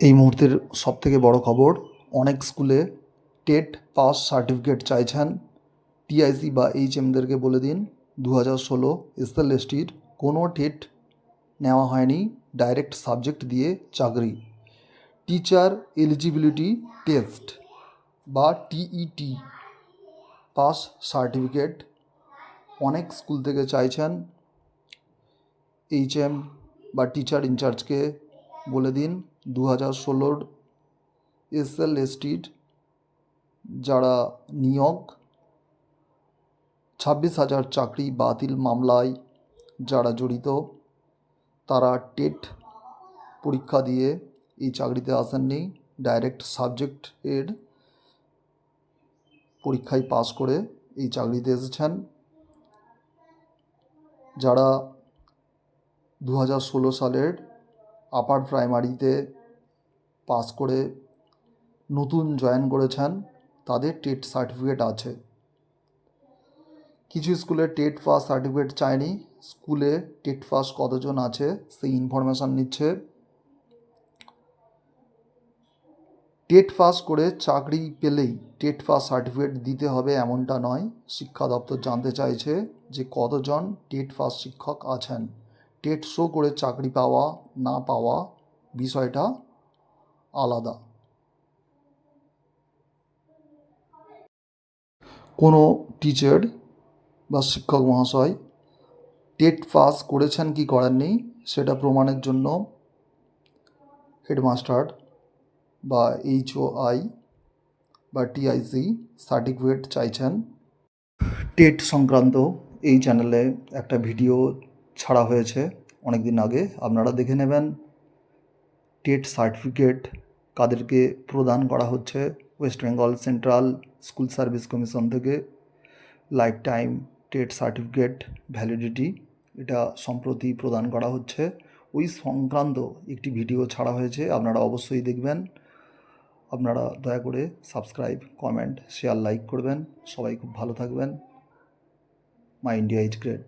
এই মুহূর্তের সবথেকে বড় খবর, অনেক স্কুলে টেট পাস সার্টিফিকেট চাইছেন টিআইসি বা এইচএমদেরকে বলে দিন। দু হাজার ষোলো এসএলএসটির কোনো টেট নেওয়া হয়নি, ডাইরেক্ট সাবজেক্ট দিয়ে চাকরি। টিচার এলিজিবিলিটি টেস্ট বা টিইটি পাস সার্টিফিকেট অনেক স্কুল থেকে চাইছেন। এইচএম বা টিচার ইনচার্জকে বলে দিন দু হাজার ষোলোর এসএলএসটির যারা নিয়োগ, ছাব্বিশ হাজার চাকরি বাতিল মামলায় যারা জড়িত, তারা টেট পরীক্ষা দিয়ে এই চাকরিতে আসেননি। ডাইরেক্ট সাবজেক্টের পরীক্ষায় পাস করে এই চাকরিতে এসেছেন। যারা দু হাজার ষোলো সালের আপার প্রাইমারিতে পাস করে নতুন জয়েন করেছেন, তাদের টেট সার্টিফিকেট আছে। কিছু স্কুলে টেট পাস সার্টিফিকেট চায়নি স্কুলে টেট পাস কতজন আছে সেই ইনফরমেশান নিচ্ছে। টেট পাস করে চাকরি পেলেই টেট পাস সার্টিফিকেট দিতে হবে এমনটা নয়, শিক্ষা দপ্তর জানতে চাইছে যে কতজন টেট পাস শিক্ষক আছেন। টেট শো করে চাকরি পাওয়া, না পাওয়া বিষয়টা আলাদা। কোনো টিচার বা শিক্ষক মহাশয় টেট পাস করেছেন কি করেননি, সেটা প্রমাণের জন্য হেডমাস্টার বা এইচও আই বা টিআইসি সার্টিফিকেট চাইছেন। টেট সংক্রান্ত এই চ্যানেলে একটা ভিডিও ছাড়া হয়েছে অনেক দিন আগে। আপনারা দেখে নেবেন, টেট সার্টিফিকেট কাদেরকে প্রদান করা হচ্ছে West Bengal central school service commission থেকে। Life time TET certificate validity এটা সম্প্রতি প্রদান করা হচ্ছে। ওই সংক্রান্ত একটি ভিডিও ছাড়া হয়েছে, আপনারা অবশ্যই দেখবেন। আপনারা দয়া করে সাবস্ক্রাইব, কমেন্ট, শেয়ার, লাইক করবেন। সবাই খুব ভালো থাকবেন। My India is great.